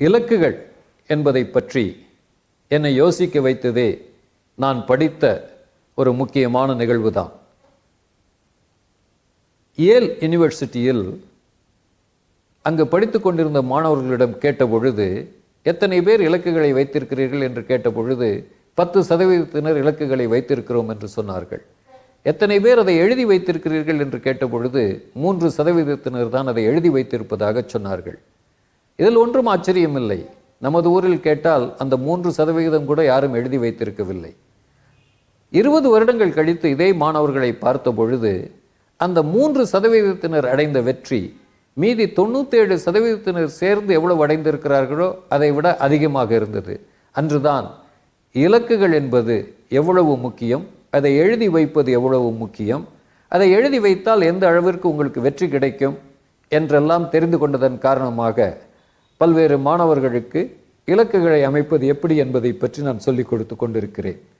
இலக்குகள் என்பதை பற்றி என்னை யோசிக்க வைத்ததே நான் படித்த ஒரு முக்கியமான நிகழ்வு தான் ஏல் யூனிவர்சிட்டியில் அங்கு படித்து கொண்டிருந்த மாணவர்களிடம் கேட்ட பொழுது எத்தனை பேர் இலக்குகளை வைத்திருக்கிறீர்கள்? என்று கேட்ட பொழுது பத்து சதவீதத்தினர் இலக்குகளை வைத்திருக்கிறோம் என்று சொன்னார்கள். எத்தனை பேர் அதை எழுதி வைத்திருக்கிறீர்கள்? என்று கேட்ட பொழுது மூன்று சதவீதத்தினர் தான் அதை எழுதி வைத்திருப்பதாக சொன்னார்கள். இதில் ஒன்றும் ஆச்சரியமில்லை. நமது ஊரில் கேட்டால் அந்த மூன்று சதவிகிதம் கூட யாரும் எழுதி வைத்திருக்கவில்லை. இருபது வருடங்கள் கழித்து இதே மாணவர்களை பார்த்த பொழுது அந்த மூன்று சதவீதத்தினர் அடைந்த வெற்றி மீதி தொண்ணூத்தேழு சதவீதத்தினர் சேர்ந்து எவ்வளவு அடைந்திருக்கிறார்களோ அதை விட அதிகமாக இருந்தது. அன்றுதான் இலக்குகள் என்பது எவ்வளவு முக்கியம் அதை எழுதி வைப்பது எவ்வளவு முக்கியம் அதை எழுதி வைத்தால் எந்த அளவிற்கு உங்களுக்கு வெற்றி கிடைக்கும் என்றெல்லாம் தெரிந்து கொண்டதன் காரணமாக பல்வேறு மாணவர்களுக்கு இலக்குகளை அமைப்பது எப்படி என்பதை பற்றி நான் சொல்லிக் கொடுத்து கொண்டிருக்கிறேன்.